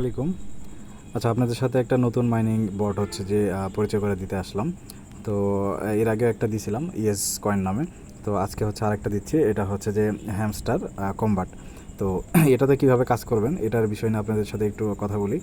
আলাইকুম। আচ্ছা আপনাদের সাথে একটা নতুন মাইনিং বোর্ড হচ্ছে যে পরিচয় করে দিতে আসলাম। তো এর আগে একটা দিছিলাম ইএস কয়েন নামে। তো, আজকে হচ্ছে আরেকটা দিচ্ছি, এটা হচ্ছে যে হ্যামস্টার কম্বাট তো এটাতে কীভাবে কাজ করবেন, এটার বিষয় নিয়ে আপনাদের সাথে একটু কথা বলি।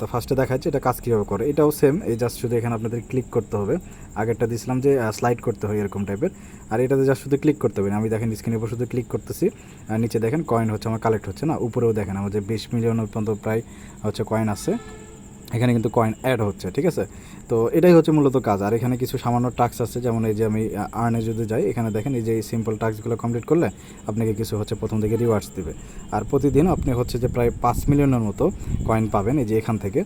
তো ফার্স্টে দেখা যাচ্ছে এটা কাজ কীভাবে করে। এটাও সেম এই জাস্ট শুধু এখানে আপনাদের ক্লিক করতে হবে। আগেরটা দিয়েছিলাম যে স্লাইড করতে হয় এরকম টাইপের আর এটাতে জাস্ট শুধু ক্লিক করতে হবে। আমি দেখেন স্ক্রিনের উপর শুধু ক্লিক করতেছি। আর নিচে দেখেন কয়েন হচ্ছে, আমার কালেক্ট হচ্ছে না। উপরেও দেখেন, আমার যে বিশ মিলিয়ন পর্যন্ত প্রায় হচ্ছে কয়েন আছে। এখানে কিন্তু কয়েন অ্যাড হচ্ছে, ঠিক আছে? তো এটাই হচ্ছে মূলত কাজ। আর এখানে কিছু সামান্য টাস্ক আছে, যেমন এই যে আমি আর্নে যদি যাই, এখানে দেখেন এই যে সিম্পল টাস্কগুলো কমপ্লিট করলে আপনাকে কিছু হচ্ছে প্রথম থেকে রিওয়ার্ডস দিবে। আর প্রতিদিন আপনি হচ্ছে যে প্রায় পাঁচ মিলিয়নের মতো কয়েন পাবেন এই যে এখান থেকে।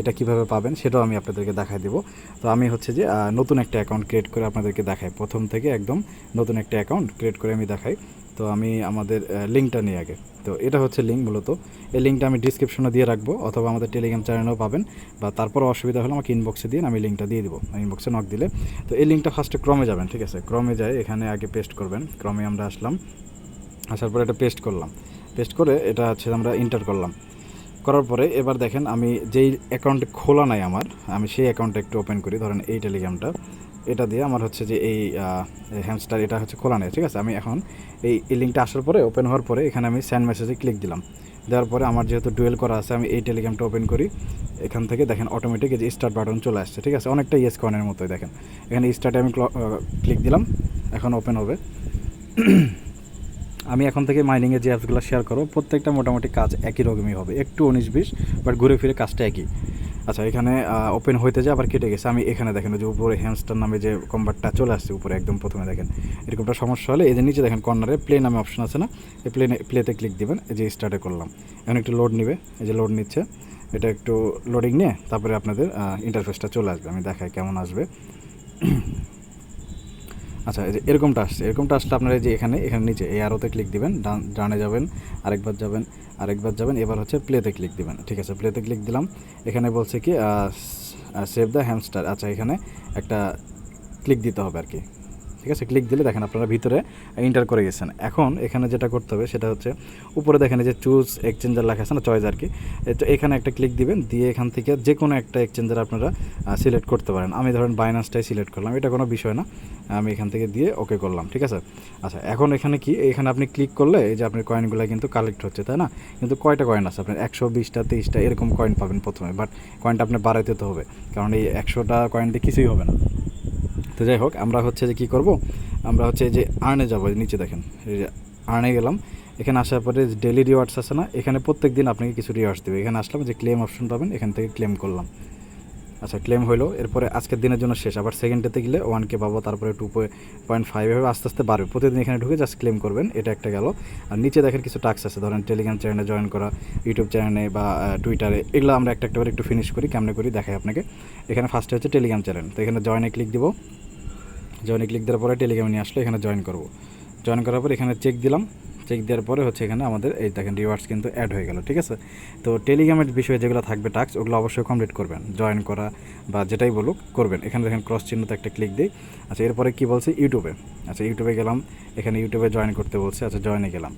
এটা কীভাবে পাবেন সেটাও আমি আপনাদেরকে দেখাই দেবো। তো আমি হচ্ছে যে নতুন একটা অ্যাকাউন্ট ক্রিয়েট করে আপনাদেরকে দেখাই। প্রথম থেকে একদম নতুন একটা অ্যাকাউন্ট ক্রিয়েট করে আমি দেখাই। তো আমি আমাদের লিঙ্কটা নিই আগে। তো এটা হচ্ছে লিঙ্ক মূলত। এই লিঙ্কটা আমি ডিসক্রিপশনে দিয়ে রাখব, অথবা আমাদের টেলিগ্রাম চ্যানেলেও পাবেন, বা তারপর অসুবিধা হলে আমাকে ইনবক্সে দিন আমি লিঙ্কটা দিয়ে দিব ইনবক্সে নক দিলে। তো এই লিঙ্কটা ফার্স্টে ক্রমে যাবেন, ঠিক আছে? ক্রমে যায় এখানে আগে পেস্ট করবেন। ক্রমে আমরা আসলাম, আসার পরে এটা পেস্ট করলাম। পেস্ট করে এটা হচ্ছে আমরা ইন্টার করলাম। করার পরে এবার দেখেন আমি যেই অ্যাকাউন্ট খোলা নাই আমার, আমি সেই অ্যাকাউন্টটা একটু ওপেন করি, ধরেন এই টেলিগ্রামটা এটা দিয়ে আমার হচ্ছে যে এই হ্যামস্টার এটা হচ্ছে খোলা নেই ঠিক আছে? আমি এখন এই লিঙ্কটা আসার পরে ওপেন হওয়ার পরে, এখানে আমি সেন্ড মেসেজে ক্লিক দিলাম। দেওয়ার পরে আমার যেহেতু ডুয়েল করা আছে, আমি এই টেলিগ্রামটা ওপেন করি। এখান থেকে দেখেন অটোমেটিক যে স্টার্ট বাটন চলে আসছে, ঠিক আছে? অনেকটা ইয়েস কয়েনের মতোই, দেখেন। এখানে স্টার্টে আমি ক্লিক দিলাম, এখন ওপেন হবে। আমি এখন থেকে মাইনিংয়ের যে অ্যাপসগুলো শেয়ার করব, প্রত্যেকটা মোটামুটি কাজ একই রকমই হবে, একটু উনিশ বিশ বাট ঘুরে ফিরে কাজটা একই। আচ্ছা এখানে ওপেন হইতে যে আবার কেটে গেছে। আমি এখানে দেখেন যে উপরে হ্যামস্টার নামে যে কম্বারটা চলে আসছে, উপরে, একদম প্রথমে দেখেন। এরকমটা সমস্যা হলে, এই যে নিচে দেখেন কর্নারে প্লে নামে অপশন আছে না? এই প্লেনে প্লেতে ক্লিক দিবেন, এই যে স্টার্টে করলাম। এখন একটু লোড নিবে, এই যে লোড নিচ্ছে। এটা একটু লোডিং নিয়ে, তারপরে আপনাদের ইন্টারফেসটা চলে আসবে। আমি দেখাই কেমন আসবে। আচ্ছা এই যে এরকমটা আসছে। এরকমটা আসলে আপনারা যে এখানে এখানে নিচে এই আরোতে ক্লিক দিবেন, ডান, ডানে যাবেন, আরেকবার যাবেন আরেকবার যাবেন, এবার হচ্ছে প্লেতে ক্লিক দিবেন। ঠিক আছে প্লেতে ক্লিক দিলাম। এখানে বলছে কি সেভ দ্য হ্যামস্টার আচ্ছা এখানে একটা ক্লিক দিতে হবে আর কি। ঠিক আছে? ক্লিক দিলে দেখেন আপনারা ভিতরে এন্টার করে গেছেন। এখন এখানে যেটা করতে হবে সেটা হচ্ছে উপরে দেখেন যে চুজ এক্সচেঞ্জার লেখা আছে না চয়েস আর কি। তো এখানে একটা ক্লিক দিবেন, দিয়ে এখান থেকে যে কোনো একটা এক্সচেঞ্জার আপনারা সিলেক্ট করতে পারেন। আমি ধরেন বাইনান্সটাই সিলেক্ট করলাম, এটা কোনো বিষয় না। আমি এখান থেকে দিয়ে ওকে করলাম, ঠিক আছে? আচ্ছা এখন এখানে কি? এখানে আপনি ক্লিক করলে এই যে আপনার কয়েনগুলো কিন্তু কালেক্ট হচ্ছে, তাই না? কিন্তু কয়টা কয়েন আছে? আপনার একশো বিশটা তেইশটা এরকম কয়েন পাবেন প্রথমে। বাট কয়েনটা আপনি বাড়াইতে তো হবে। কারণ এই একশোটা কয়েন দিয়ে কিছুই হবে না। তো যাই হোক, আমরা হচ্ছে যে কী করব? আমরা হচ্ছে যে আর্নে যাব নিচে দেখেন আর্নে গেলাম। এখানে আসার পরে ডেলি রিওয়ার্ডস আছে না, এখানে প্রত্যেক দিন আপনাকে কিছু রিওয়ার্ডস দেবে। এখানে আসলাম যে ক্লেম অপশন পাবেন, এখান থেকে ক্লেম করলাম। আচ্ছা ক্লেম হলো এরপরে আজকের দিনের জন্য শেষ। আবার সেকেন্ডেতে গেলে ওয়ান কে পাবো, তারপরে টু পয়েন্ট ফাইভ এভাবে আস্তে আস্তে বাড়বে। প্রতিদিন এখানে ঢুকে জাস্ট ক্লেম করবেন, এটা একটা গেল। আর নিচে দেখেন কিছু টাস্ক আছে, ধরেন টেলিগ্রাম চ্যানেলে জয়েন করা ইউটিউব চ্যানেলে বা টুইটারে এগুলো আমরা একটা একটা করে একটু ফিনিশ করি, কেমনে করি দেখাই আপনাকে। এখানে ফার্স্টে হচ্ছে টেলিগ্রাম চ্যানেল তো এখানে জয়েনে ক্লিক দিব। জয়েনে ক্লিক দেওয়ার পরে টেলিগ্রামে নিয়ে আসলে এখানে জয়েন করব। জয়েন করার পর এখানে চেক দিলাম। চেক দেওয়ার পরে হচ্ছে এখানে আমাদের এই দেখেন রিওয়ার্ডস কিন্তু অ্যাড হয়ে গেল, ঠিক আছে? তো টেলিগ্রামের বিষয়ে যেগুলো থাকবে টাস্ক ওগুলো অবশ্যই কমপ্লিট করবেন। জয়েন করা বা যেটাই বলুক করবেন। এখানে দেখেন ক্রস চিহ্নতে একটা ক্লিক দিই। আচ্ছা এরপরে কী বলছে? ইউটিউবে আচ্ছা ইউটিউবে গেলাম। এখানে ইউটিউবে জয়েন করতে বলছে। আচ্ছা জয়েনে গেলাম।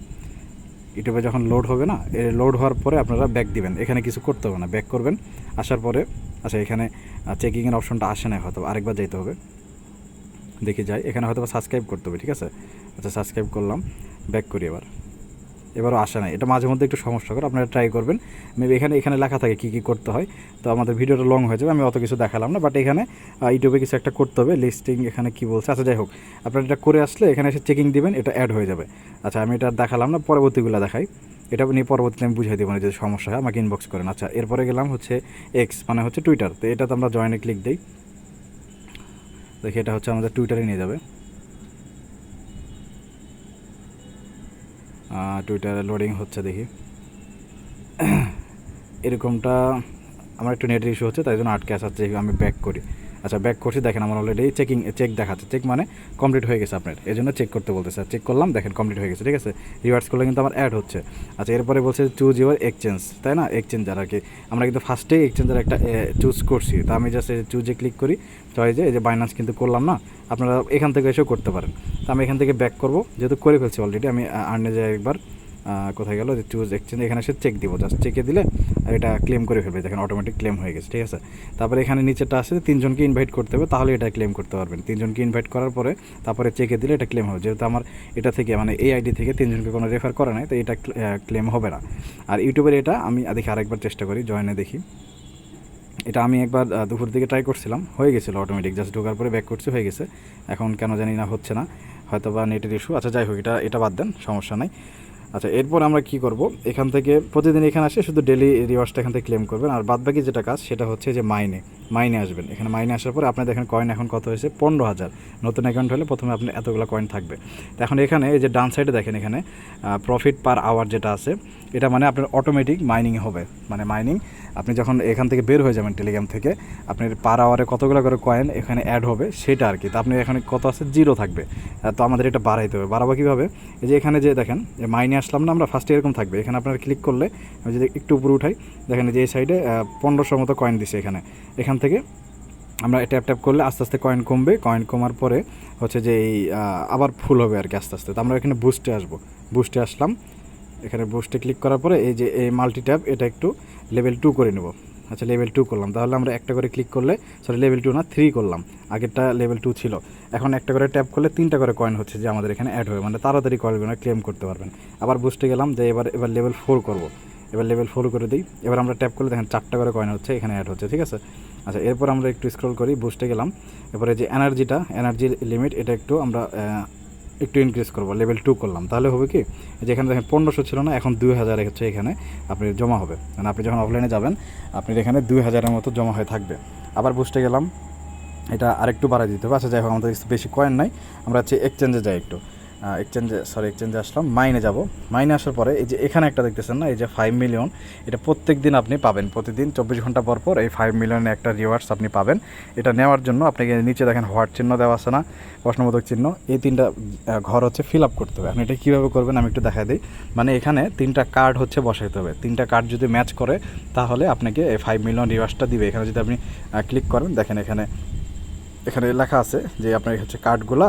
ইউটিউবে যখন লোড হবে না লোড হওয়ার পরে আপনারা ব্যাক দিবেন। এখানে কিছু করতে হবে না ব্যাক করবেন। আসার পরে আচ্ছা এখানে চেকিংয়ের অপশনটা আসে না হয়তো, আরেকবার যেতে হবে। দেখে যাই। এখানে হয়তো সাবস্ক্রাইব করতে হবে, ঠিক আছে? আচ্ছা সাবস্ক্রাইব করলাম ব্যাক করি এবার। এবারও আসে না এটা মাঝে মধ্যে একটু সমস্যা করে, আপনারা ট্রাই করবেন। মেবি এখানে এখানে লেখা থাকে কী কী করতে হয়। তো আমাদের ভিডিওটা লং হয়ে যাবে, আমি অত কিছু দেখালাম না। বাট এখানে ইউটিউবে কিছু একটা করতে হবে লিস্টিং এখানে কী বলছে। আচ্ছা যাই হোক, আপনারা এটা করে আসলে এখানে এসে চেকিং দিবেন, এটা অ্যাড হয়ে যাবে। আচ্ছা আমি এটা দেখালাম না, পরবর্তীগুলো দেখাই। এটা নিয়ে পরবর্তীতে আমি বুঝাই দেবো না যদি সমস্যা হয়, আমাকে ইনবক্স করেন। আচ্ছা এরপরে গেলাম হচ্ছে এক্স মানে হচ্ছে টুইটার তো এটাতে আমরা জয়েনে ক্লিক দিই। দেখি এটা হচ্ছে আমাদের টুইটারে নিয়ে যাবে। টুইটারে লোডিং হচ্ছে দেখি। এরকমটা আমার একটু নেটের ইস্যু হচ্ছে, তাই জন্য আটকে আসাচ্ছে আমি ব্যাক করি। আচ্ছা ব্যাক করছি, দেখেন আমার অলরেডি চেকিং চেক দেখাচ্ছে। চেক মানে কমপ্লিট হয়ে গেছে আপনার। এই জন্য চেক করতে বলতেছে। চেক করলাম, দেখেন কমপ্লিট হয়ে গেছে, ঠিক আছে? রিওয়ার্ডস করলে কিন্তু আমার অ্যাড হচ্ছে। আচ্ছা এরপরে বলছে চুজ ইউর এক্সচেঞ্জ তাই না? এক্সচেঞ্জার আর কি। আমরা কিন্তু ফার্স্টেই এক্সচেঞ্জার একটা চুজ করছি। তা আমি জাস্ট চুজে ক্লিক করি। চয়েজে এই যে বাইনান্স কিন্তু করলাম না, আপনারা এখান থেকে এসেও করতে পারেন। তো আমি এখান থেকে ব্যাক করব। যেহেতু করে ফেলছি অলরেডি আমি আর্নে যাই একবার কোথায় গেল? যে চুজ এক্সচেঞ্জ এখানে এসে চেক দিব। জাস্ট চেকে দিলে এটা ক্লেম করে ফেলবে, দেখেন অটোমেটিক ক্লেম হয়ে গেছে, ঠিক আছে? তারপরে এখানে নিচেটা আছে তিনজনকে ইনভাইট করতে হবে, তাহলে এটা ক্লেম করতে পারবেন। তিনজনকে ইনভাইট করার পরে তারপরে চেকে দিলে এটা ক্লেম হবে। যেহেতু আমার এটা থেকে মানে এই আইডি থেকে তিনজনকে কোনো রেফার করে নাই, তো এটা ক্লেম হবে না। আর ইউটিউবের এটা আমি, দেখি আরেকবার চেষ্টা করি জয়েনে দেখি। এটা আমি একবার দুপুর দিকে ট্রাই করছিলাম, হয়ে গেছিল অটোমেটিক জাস্ট ঢোকার পরে ব্যাক করছে, হয়ে গেছে। এখন কেন জানি না হচ্ছে না হয়তো বা নেটের ইস্যু আচ্ছা যাই হোক, এটা এটা বাদ দেন, সমস্যা নাই। আচ্ছা এরপর আমরা কি করব? এখান থেকে প্রতিদিন এখানে আসে, শুধু ডেলি রিওয়ার্সটা এখান থেকে ক্লেম করবেন। আর বাদবাকি যেটা কাজ, সেটা হচ্ছে যে মাইনে। মাইনে আসবেন। এখানে মাইনে আসার পরে আপনি দেখেন কয়েন এখন কত হয়েছে? পনেরো হাজার। নতুন অ্যাকাউন্ট হলে প্রথমে আপনি এতগুলো কয়েন থাকবে। তো এখন এখানে এই যে ডান সাইডে দেখেন এখানে প্রফিট পার আওয়ার যেটা আছে, এটা মানে আপনার অটোমেটিক মাইনিং হবে। মানে মাইনিং আপনি যখন এখান থেকে বের হয়ে যাবেন টেলিগ্রাম থেকে, আপনার পার আওয়ারে কতগুলো করে কয়েন এখানে অ্যাড হবে সেটা আর কি তো আপনি এখানে কত আছে? জিরো থাকবে। তো আমাদের এটা বাড়াইতে হবে। বাড়াবো কীভাবে? এই যে এখানে যে দেখেন, যে মাইনে আসলাম না আমরা ফার্স্টে এরকম থাকবে। এখানে আপনার ক্লিক করলে, আমি যদি একটু উপরে উঠাই, দেখেন যে এই সাইডে পনেরোশোর মতো কয়েন দিছে এখানে। এখান থেকে আমরা ট্যাপ ট্যাপ করলে আস্তে আস্তে কয়েন কমবে। কয়েন কমার পরে হচ্ছে যে এই আবার ফুল হবে আর কি আস্তে আস্তে। তো আমরা এখানে বুস্টে আসব। বুস্টে আসলাম। এখানে বুস্টে ক্লিক করার পরে এই যে এই মাল্টি ট্যাপ এটা একটু লেভেল টু করে নেব। আচ্ছা লেভেল টু করলাম। তাহলে আমরা একটা করে ক্লিক করলে সরি লেভেল টু না থ্রি করলাম। আগেরটা লেভেল টু ছিল। এখন একটা করে ট্যাপ করলে তিনটা করে কয়েন হচ্ছে যে আমাদের এখানে অ্যাড হবে। মানে তাড়াতাড়ি কয়েনগুলো ক্লেম করতে পারবেন। আবার বুস্টে গেলাম যে এবার এবার লেভেল ফোর করব। এবার লেভেল ফোর করে দিই। এবার আমরা ট্যাপ করলে দেখেন চারটা করে কয়েন হচ্ছে, এখানে অ্যাড হচ্ছে, ঠিক আছে? আচ্ছা এরপর আমরা একটু স্ক্রল করি বুস্টে গেলাম। এরপরে যে এনার্জিটা এনার্জির লিমিট এটা একটু আমরা একটু ইনক্রিজ করব লেভেল টু করলাম। তাহলে হবে কি যেখানে দেখেন পনেরোশো ছিল না, এখন দুই হাজার হচ্ছে এখানে আপনি জমা হবে। মানে আপনি যখন অফলাইনে যাবেন আপনি এখানে দুই হাজারের মতো জমা হয়ে থাকবে। আবার বুস্টে গেলাম, এটা আরেকটু বাড়াই দিতে হবে। আচ্ছা যাই হোক, আমাদের বেশি কয়েন নাই, আমরা হচ্ছে এক্সচেঞ্জে যাই একটু। এক্সচেঞ্জে সরি এক্সচেঞ্জে আসলাম মাইনে যাব। মাইনে আসার পরে এই যে এখানে একটা দেখতেছেন না, এই যে ফাইভ মিলিয়ন এটা প্রত্যেক দিন আপনি পাবেন। প্রতিদিন চব্বিশ ঘণ্টা পর পর এই ফাইভ মিলিয়নের একটা রিওয়ার্ডস আপনি পাবেন। এটা নেওয়ার জন্য আপনাকে নিচে দেখেন হোয়াট চিহ্ন দেওয়া আছে না, প্রশ্নবোধক চিহ্ন। এই তিনটা ঘর হচ্ছে ফিল আপ করতে হবে। আপনি এটা কীভাবে করবেন আমি একটু দেখা দিই। মানে এখানে তিনটা কার্ড হচ্ছে বসাইতে হবে। তিনটা কার্ড যদি ম্যাচ করে, তাহলে আপনাকে এই ফাইভ মিলিয়ন রিওয়ার্ডসটা দিবে। এখানে যদি আপনি ক্লিক করেন, দেখেন এখানে এখানে লেখা আছে যে আপনার হচ্ছে কার্ডগুলা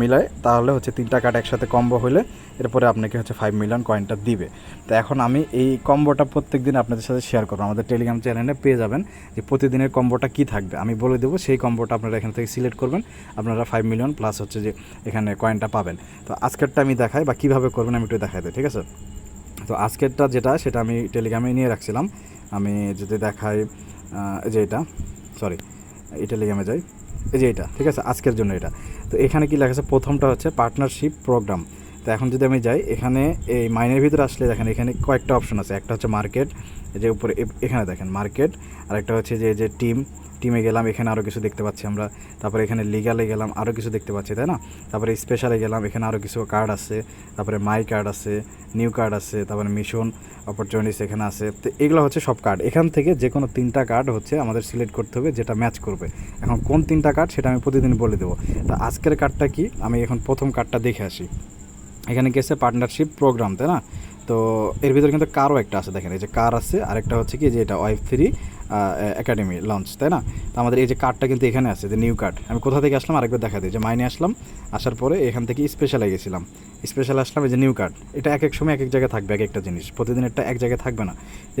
মিলায়, তাহলে হচ্ছে তিনটা কার্ড একসাথে কম্বো হলে এরপরে আপনাকে হচ্ছে ফাইভ মিলিয়ন কয়েনটা দিবে। তো এখন আমি এই কম্বোটা প্রত্যেক দিন আপনাদের সাথে শেয়ার করব। আমাদের টেলিগ্রাম চ্যানেলে পেয়ে যাবেন যে প্রতিদিনের কম্বোটা কি থাকবে। আমি বলে দেবো, সেই কম্বোটা আপনারা এখান থেকে সিলেক্ট করবেন। আপনারা ফাইভ মিলিয়ন প্লাস হচ্ছে যে এখানে কয়েনটা পাবেন। তো আজকেরটা আমি দেখাই বা কীভাবে করবেন আমি একটু দেখাই দিই, ঠিক আছে? তো আজকেরটা যেটা, সেটা আমি টেলিগ্রামে নিয়ে রাখছিলাম। আমি যদি দেখাই যে এটা সরি এই টেলিগ্রামে যাই। এই যে এটা, ঠিক আছে? আজকের জন্য এটা। তো এখানে কি লেখা আছে? প্রথমটা হচ্ছে পার্টনারশিপ প্রোগ্রাম তো এখন যদি আমি যাই, এখানে এই মাইনের ভিতরে আসলে দেখেন এখানে কয়েকটা অপশন আছে। একটা হচ্ছে মার্কেট যে উপরে এখানে দেখেন মার্কেট আর একটা হচ্ছে যে যে টিম টিমে গেলাম, এখানে আরও কিছু দেখতে পাচ্ছি আমরা। তারপরে এখানে লিগালে গেলাম আরও কিছু দেখতে পাচ্ছি, তাই না? তারপরে স্পেশালে গেলাম, এখানে আরও কিছু কার্ড আছে। তারপরে মাই কার্ড আছে নিউ কার্ড আছে, তারপরে মিশন অপরচুনিটিস এখানে আছে। তো এগুলো হচ্ছে সব কার্ড এখান থেকে যে কোনো তিনটা কার্ড হচ্ছে আমাদের সিলেক্ট করতে হবে, যেটা ম্যাচ করবে। এখন কোন তিনটা কার্ড সেটা আমি প্রতিদিন বলে দেবো। তা আজকের কার্ডটা কি? আমি এখন প্রথম কার্ডটা দেখে আসি। এখানে গেছে পার্টনারশিপ প্রোগ্রাম তাই না? তো এর ভিতরে কিন্তু কারও একটা আছে, দেখেন, এই যে কার আছে, আরেকটা হচ্ছে কি, যে এটা ওয়াইফ থ্রি একাডেমি লঞ্চ তাই না? তো আমাদের এই যে কার্ডটা কিন্তু এখানে আছে, যে নিউ কার্ড আমি কোথা থেকে আসলাম? আরেকবার দেখা দিই। যে মাইনে আসলাম, আসার পরে এখান থেকে স্পেশালে গেছিলাম। স্পেশাল আসলাম এই যে নিউ কার্ড এটা এক এক সময় এক এক জায়গায় থাকবে, এক একটা জিনিস। প্রতিদিন একটা এক জায়গায় থাকবে না।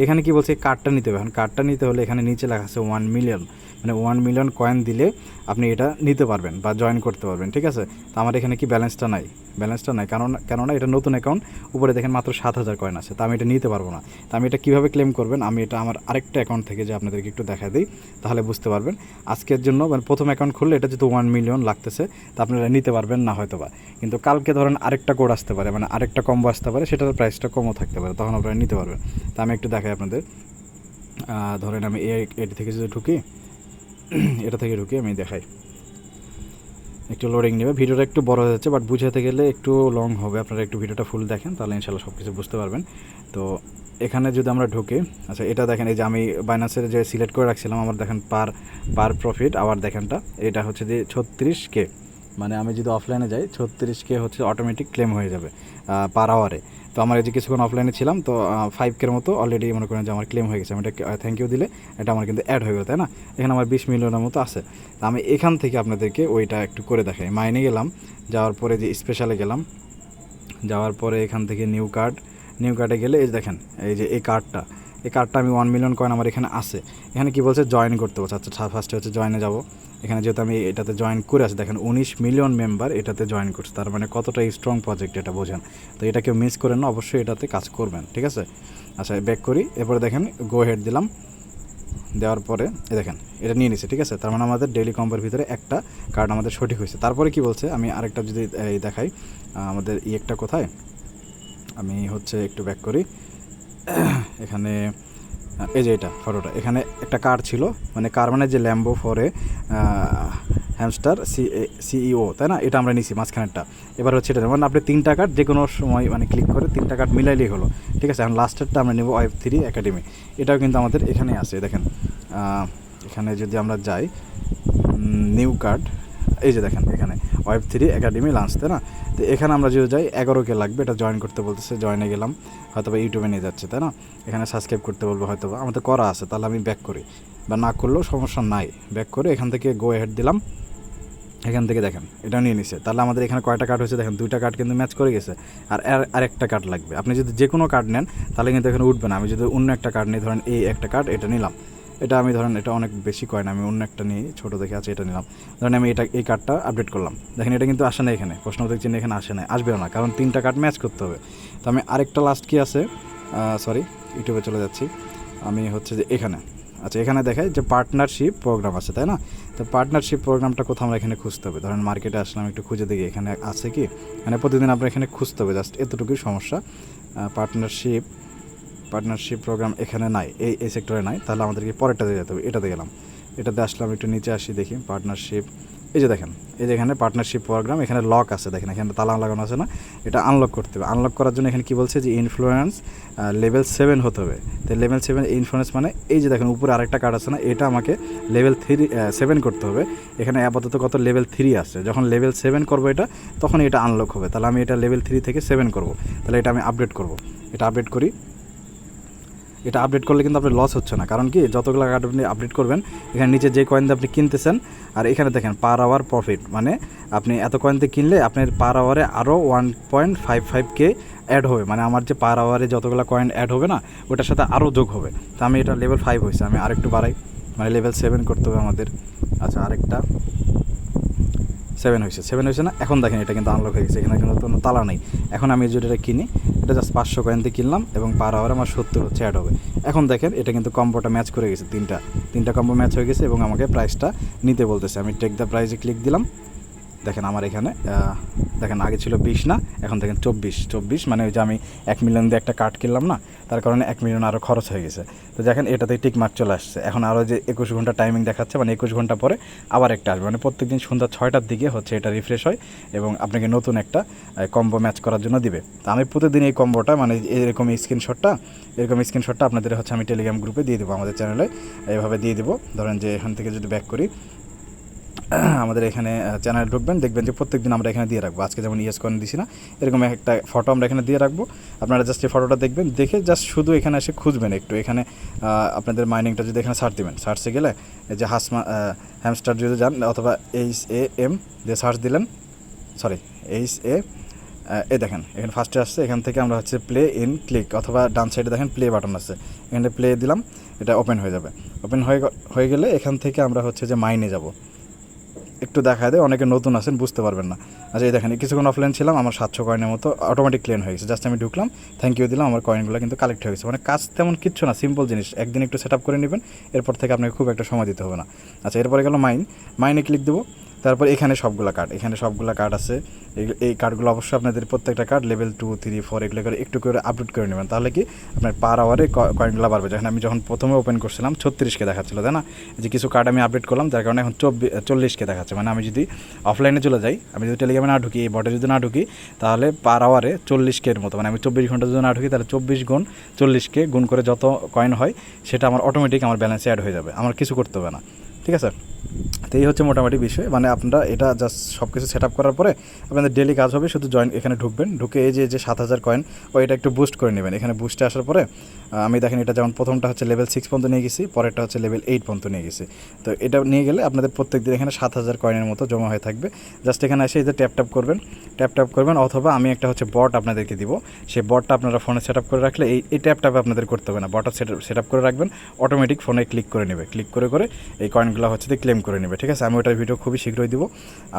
এখানে কি বলছে? কার্ডটা নিতে হবে। এখন কার্ডটা নিতে হলে এখানে নিচে লেখা আছে ওয়ান মিলিয়ন মানে ওয়ান মিলিয়ন কয়েন দিলে আপনি এটা নিতে পারবেন বা জয়েন করতে পারবেন, ঠিক আছে? তো আমার এখানে কি ব্যালেন্সটা নাই? ব্যালেন্সটা নাই। কারণ, কেননা এটা নতুন অ্যাকাউন্ট উপরে দেখেন মাত্র সাত হাজার কয়েন আছে। তো আমি এটা নিতে পারব না। তো আমি এটা কীভাবে ক্লেম করবেন? আমি এটা আমার আরেকটা অ্যাকাউন্ট থেকে যে আপনাদেরকে একটু দেখা দিই, তাহলে বুঝতে পারবেন। আজকের জন্য মানে প্রথম অ্যাকাউন্ট খুললে এটা যেহেতু ওয়ান মিলিয়ন লাগতেছে, তা আপনারা নিতে পারবেন না হয়তো বা কিন্তু কালকে ধরেন আরেকটা কোড আসতে পারে মানে আরেকটা কম্বো আসতে পারে, সেটার প্রাইসটা কমও থাকতে পারে, তখন আপনারা নিতে পারবেন। তা আমি একটু দেখাই আপনাদের। ধরেন আমি এটি থেকে যদি ঢুকি, এটা থেকে ঢুকি, আমি দেখাই। একটু লোডিং নেবে। ভিডিওটা একটু বড় হয়ে যাচ্ছে বাট বুঝাতে গেলে একটু লং হবে। আপনারা একটু ভিডিওটা ফুল দেখেন, তাহলে ইনশাল্লাহ সব কিছু বুঝতে পারবেন। তো এখানে যদি আমরা ঢুকি আচ্ছা এটা দেখেন, এই যে আমি বাইনান্সের যে সিলেক্ট করে রাখছিলাম, আমার দেখেন পার পার প্রফিট আওয়ার দেখেনটা, এটা হচ্ছে যে ছত্রিশ কে মানে আমি যদি অফলাইনে যাই, ছত্রিশ কে হচ্ছে অটোমেটিক ক্লেম হয়ে যাবে পার আওয়ারে তো আমার এই যে কিছুক্ষণ অফলাইনে ছিলাম, তো ফাইভ কের মতো অলরেডি মনে করেন যে আমার ক্লেম হয়ে গেছে। আমি এটা থ্যাংক ইউ দিলে এটা আমার কিন্তু অ্যাড হয়ে গেলো, তাই না? এখানে আমার বিশ মিলিয়নের মতো আছে। তো আমি এখান থেকে আপনাদেরকে ওইটা একটু করে দেখাই। মাইনে গেলাম, যাওয়ার পরে যে স্পেশালে গেলাম, যাওয়ার পরে এখান থেকে নিউ কার্ড নিউ কার্ডে গেলে এই দেখেন, এই যে এই কার্ডটা এই কার্ডটা আমি ওয়ান মিলিয়ন কয়েন আমার এখানে আছে। এখানে কি বলছে? জয়েন করতে বলছে। আচ্ছা ফার্স্টে হচ্ছে জয়েনে যাব। এখানে যেহেতু আমি এটাতে জয়েন করে আছি, দেখেন উনিশ মিলিয়ন মেম্বার এটাতে জয়েন করছে। তার মানে কতটা স্ট্রং প্রজেক্ট এটা বোঝেন। তো এটা কেউ মিস করেন না, অবশ্যই এটাতে কাজ করবেন, ঠিক আছে? আচ্ছা ব্যাক করি। এরপরে দেখেন গো হেড দিলাম। দেওয়ার পরে এ দেখেন, এটা নিয়ে নিছে, ঠিক আছে? তার মানে আমাদের ডেইলি কম্পের ভিতরে একটা কার্ড আমাদের সঠিক হয়েছে। তারপরে কি বলছে? আমি আরেকটা যদি দেখাই। আমাদের ই একটা কোথায়? আমি হচ্ছে একটু ব্যাক করি। এখানে এই যে এটা ফটোটা এখানে একটা কার ছিল মানে কার মানে যে ল্যাম্বো ফরে হ্যামস্টার সি সিইও তাই না? এটা আমরা নিছি মাঝখানেরটা। এবার হচ্ছে এটা মানে আপনি তিনটা কার্ড যে কোনো সময় মানে ক্লিক করে তিনটা কার্ড মিলাইলেই হলো। ঠিক আছে, এখন লাস্টেরটা আমরা নেব ওয়েব থ্রি একাডেমি এটাও কিন্তু আমাদের এখানে আছে দেখেন। এখানে যদি আমরা যাই নিউ কার্ড এই যে দেখেন, এখানে। ওয়েব থ্রি একাডেমি লাঞ্চ তাই না? তো এখানে আমরা যদি যাই, এগারো কে লাগবে, এটা জয়েন করতে বলতেছে জয়েনে গেলাম হয়তো বা ইউটিউবে নিয়ে যাচ্ছে, তাই না? এখানে সাবস্ক্রাইব করতে বলব হয়তো বা আমাদের করা আছে, তাহলে আমি ব্যাক করি। বা না করলেও সমস্যা নাই ব্যাক করে এখান থেকে গো হেড দিলাম। এখান থেকে দেখেন, এটা নিয়ে নিছে। তাহলে আমাদের এখানে কয়টা কার্ড হয়েছে দেখেন, দুইটা কার্ড কিন্তু ম্যাচ করে গেছে। আর আর- আরেকটা কার্ড লাগবে। আপনি যদি যে কোনো কার্ড নেন, তাহলে কিন্তু এখানে উঠবে না। আমি যদি অন্য একটা কার্ড নিই, ধরেন এই একটা কার্ড এটা নিলাম। এটা আমি ধরেন, এটা অনেক বেশি কয় না আমি অন্য একটা নিয়ে ছোটো দেখে আছে এটা নিলাম। ধরেন আমি এটা, এই কার্ডটা আপডেট করলাম। দেখেন এটা কিন্তু আসে না এখানে, প্রশ্ন চিহ্ন এখানে আসে না, আসবেও না, কারণ তিনটা কার্ড ম্যাচ করতে হবে। তো আমি আরেকটা লাস্ট কি আছে সরি ইউটিউবে চলে যাচ্ছি। আমি হচ্ছে যে এখানে আচ্ছা এখানে দেখায় যে পার্টনারশিপ প্রোগ্রাম আছে, তাই না? তো পার্টনারশিপ প্রোগ্রামটা কোথাও আমরা এখানে খুঁজতে হবে। ধরেন মার্কেটে আসলাম, একটু খুঁজে দেখি এখানে আছে কি? মানে প্রতিদিন আপনার এখানে খুঁজতে হবে জাস্ট এতটুকুই সমস্যা। পার্টনারশিপ পার্টনারশিপ প্রোগ্রাম এখানে নাই, এই এই সেক্টরে নাই, তাহলে আমাদেরকে পরেরটাতে যেতে হবে, এটাতে গেলাম। এটাতে আসলাম, একটু নিচে আসি, দেখি পার্টনারশিপ এই যে দেখেন, এই যে এখানে পার্টনারশিপ প্রোগ্রাম এখানে লক আছে, দেখেন, এখানে তালা লাগানো আছে না, এটা আনলক করতে হবে। আনলক করার জন্য এখানে কি বলছে যে ইনফ্লুয়েন্স লেভেল সেভেন হতে হবে। তো লেভেল সেভেন ইনফ্লুয়েন্স মানে এই যে দেখেন, উপরে আরেকটা কার্ড আছে না, এটা আমাকে লেভেল থ্রি সেভেন করতে হবে। এখানে আপাতত কত? লেভেল থ্রি আছে। যখন লেভেল সেভেন করব এটা তখন এটা আনলক হবে। তাহলে আমি এটা লেভেল থ্রি থেকে সেভেন করব। তাহলে এটা আমি আপডেট করব। এটা আপডেট করি। এটা আপডেট করলে কিন্তু আপনার লস হচ্ছে না। কারণ কি, যতগুলো কার্ড আপনি আপডেট করবেন, এখানে নিচে যে কয়েন আপনি কিনতেছেন, আর এখানে দেখেন পার আওয়ার প্রফিট মানে আপনি এত কয়েন দিয়ে কিনলে আপনার পার আওয়ারে আরও one point five five K add হবে। মানে আমার যে পার আওয়ারে যতগুলো কয়েন অ্যাড হবে না, ওটার সাথে আরও যোগ হবে। তো আমি এটা লেভেল ফাইভ হয়েছে, আমি আরেকটু বাড়াই। মানে লেভেল সেভেন করতে হবে আমাদের। আচ্ছা আরেকটা। সেভেন হয়েছে সেভেন হয়েছে না? এখন দেখেন এটা কিন্তু আনলক হয়ে গেছে, এখানে কিন্তু কোনো তালা নেই। এখন আমি যদি এটা কিনি এটা জাস্ট পাঁচশো কয়েন দিয়ে কিনলাম এবং পার আওয়ার আমার সত্তর হচ্ছে অ্যাড হবে। এখন দেখেন, এটা কিন্তু কম্বোটা ম্যাচ করে গেছে, তিনটা। তিনটা কম্বো ম্যাচ হয়ে গেছে এবং আমাকে প্রাইসটা নিতে বলতেছে। আমি টেক দ্য প্রাইজে ক্লিক দিলাম। দেখেন আমার এখানে দেখেন আগে ছিল বিশ না, এখন দেখেন চব্বিশ। চব্বিশ মানে ওই যে আমি এক মিলিয়ন দিয়ে একটা কার্ড কিনলাম না, তার কারণে এক মিলিয়ন আরও খরচ হয়ে গেছে। তো দেখেন এটাতে টিক মার্ক চলে আসছে। এখন আরও যে একুশ ঘণ্টা টাইমিং দেখাচ্ছে মানে একুশ ঘণ্টা পরে আবার একটা আসবে। মানে প্রত্যেকদিন সন্ধ্যা ছয়টার দিকে হচ্ছে এটা রিফ্রেশ হয় এবং আপনাকে নতুন একটা কম্বো ম্যাচ করার জন্য দিবে। তো আমি প্রতিদিন এই কম্বোটা মানে এরকম স্ক্রিনশটটা এরকম স্ক্রিনশটটা আপনাদের হচ্ছে আমি টেলিগ্রাম গ্রুপে দিয়ে দেবো আমাদের চ্যানেলে এইভাবে দিয়ে দেবো। ধরেন যে এখান থেকে যদি ব্যাক করি আমাদের এখানে চ্যানেলে ঢুকবেন, দেখবেন যে প্রত্যেকদিন আমরা এখানে দিয়ে রাখব। আজকে যেমন ইয়েস কয়েন দিছি না, এরকম একটা ফটো আমরা এখানে দিয়ে রাখব। আপনারা জাস্ট এই ফটোটা দেখবেন, দেখে জাস্ট শুধু এখানে এসে খুঁজবেন একটু। এখানে আপনাদের মাইনিংটা যদি এখানে সার্চ দিবেন সার্চে গেলে এই যে হাসমা হ্যামস্টার যদি যান, অথবা এইচ এ এম দিয়ে সার্চ দিলেন সরি এইচ এ এ দেখেন, এখানে ফার্স্টে আসছে, এখান থেকে আমরা হচ্ছে প্লে ইন ক্লিক অথবা ডান সাইডে দেখেন প্লে বাটন আছে। এখানে প্লে দিলাম, এটা ওপেন হয়ে যাবে। ওপেন হয়ে হয়ে গেলে এখান থেকে আমরা হচ্ছে যে মাইনে যাব। একটু দেখা দেয়, অনেকে নতুন আছেন, বুঝতে পারবেন না। আচ্ছা এই দেখেন কিছুক্ষণ অফলাইন ছিলাম, আমার সাতশো কয়েনের মতো অটোমেটিক ক্লেন হয়ে গেছে। জাস্ট আমি ঢুকলাম থ্যাংক ইউ দিলাম, আমার কয়েনগুলো কিন্তু কালেক্ট হয়ে গেছে। মানে কাজ তেমন কিচ্ছু না সিম্পল জিনিস। একদিন একটু সেট আপ করে নেবেন, এরপর থেকে আপনাকে খুব একটা সময় দিতে হবে না। আচ্ছা এরপরে গেল মাইন মাইনে ক্লিক দেবো। তারপর এখানে সবগুলো কার্ড এখানে সবগুলো কার্ড আছে। এই- কার্ডগুলো অবশ্যই আপনাদের প্রত্যেকটা card level two three four এগুলো করে একটু করে আপডেট করে নেবেন। তাহলে কি আপনার পার আওয়ারে কয়েনগুলো বাড়বে। যখন আমি যখন প্রথমে ওপেন করছিলাম, ছত্রিশকে দেখাচ্ছিল, তাই না? যে কিছু কার্ড আমি আপডেট করলাম, যার কারণে এখন চব্বিশ চল্লিশকে দেখাচ্ছে। মানে আমি যদি অফলাইনে চলে যাই, আমি যদি টেলিগ্রামে না ঢুকি, এই বটে যদি না ঢুকি, তাহলে পার আওয়ারে চল্লিশকে মতো মানে আমি চব্বিশ ঘণ্টা যদি না ঢুকি, তাহলে চব্বিশ গুণ চল্লিশকে গুণ করে যত কয়েন হয়, সেটা আমার অটোমেটিক আমার ব্যালেন্সে অ্যাড হয়ে যাবে। আমার কিছু করতে হবে না। ঠিক আছে? তো এই হচ্ছে মোটামুটি বিষয়। মানে আপনারা এটা জাস্ট সব কিছু সেট আপ করার পরে আপনাদের ডেলি কাজ হবে, শুধু জয়েন এখানে ঢুকবেন। ঢুকে এই যে যে সাত হাজার কয়েন ও এটা একটু বুস্ট করে নেবেন। এখানে বুস্টে আসার পরে আমি দেখেন এটা যেমন প্রথমটা হচ্ছে লেভেল সিক্স পর্যন্ত নিয়ে গেছি, পরেরটা হচ্ছে লেভেল এইট পর্যন্ত নিয়ে গেছি। তো এটা নিয়ে গেলে আপনাদের প্রত্যেক দিন এখানে সাত হাজার কয়েনের মতো জমা হয়ে থাকবে। জাস্ট এখানে এসে এই যে ট্যাপ ট্যাপ করবেন ট্যাপ ট্যাপ করবেন, অথবা আমি একটা হচ্ছে বট আপনাদেরকে দিব। সেই বটটা আপনারা ফোনে সেট আপ করে রাখলে এই এই ট্যাপ ট্যাপ আপনাদের করতে হবে না। বটটা সেট আপ করে রাখবেন অটোমেটিক ফোনে ক্লিক করে নেবে। ক্লিক করে করে এই কয়েনগুলো হচ্ছে ক্লেম করে নেবে, ঠিক আছে? আমি ওটার ভিডিও খুবই শীঘ্রই দিব।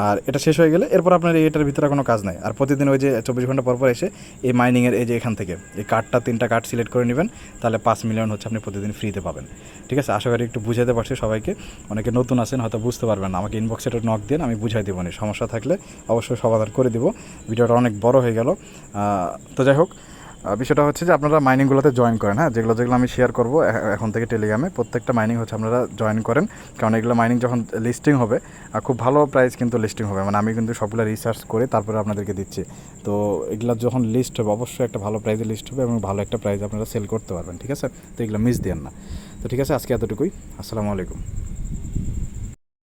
আর এটা শেষ হয়ে গেলে এরপর আপনার এটার ভিতরে কোনো কাজ নাই। আর প্রতিদিন ওই যে চব্বিশ ঘণ্টা পর পর এসে এই মাইনিংয়ের এই যে এখান থেকে, এই কার্ডটা তিনটা কার্ড সিলেক্ট করে নেবেন, তাহলে পাঁচ মিলিয়ন হচ্ছে আপনি প্রতিদিন ফ্রিতে পাবেন। ঠিক আছে? আশা করি একটু বুঝাতে পারছি সবাইকে। অনেকে নতুন আছেন, হয়তো বুঝতে পারবেন আমাকে ইনবক্সে একটা নক দিন আমি বুঝাই দেবো সমস্যা থাকলে অবশ্যই সমাধান করে দিব। ভিডিওটা অনেক বড় হয়ে গেল। তো যাই হোক বিষয়টা হচ্ছে যে আপনারা মাইনিংগুলোতে জয়েন করেন হ্যাঁ? যেগুলো যেগুলো আমি শেয়ার করব এখন থেকে টেলিগ্রামে প্রত্যেকটা মাইনিং হচ্ছে আপনারা জয়েন করেন। কারণ এগুলো মাইনিং যখন লিস্টিং হবে খুব ভালো প্রাইস কিন্তু লিস্টিং হবে। মানে আমি কিন্তু সবগুলো রিসার্চ করে তারপরে আপনাদেরকে দিচ্ছি। তো এগুলো যখন লিস্ট হবে, অবশ্যই একটা ভালো প্রাইসে লিস্ট হবে এবং ভালো একটা প্রাইস আপনারা সেল করতে পারবেন, ঠিক আছে? তো এগুলো মিস দেন না। তো ঠিক আছে, আজকে এতটুকুই। আসসালামু আলাইকুম।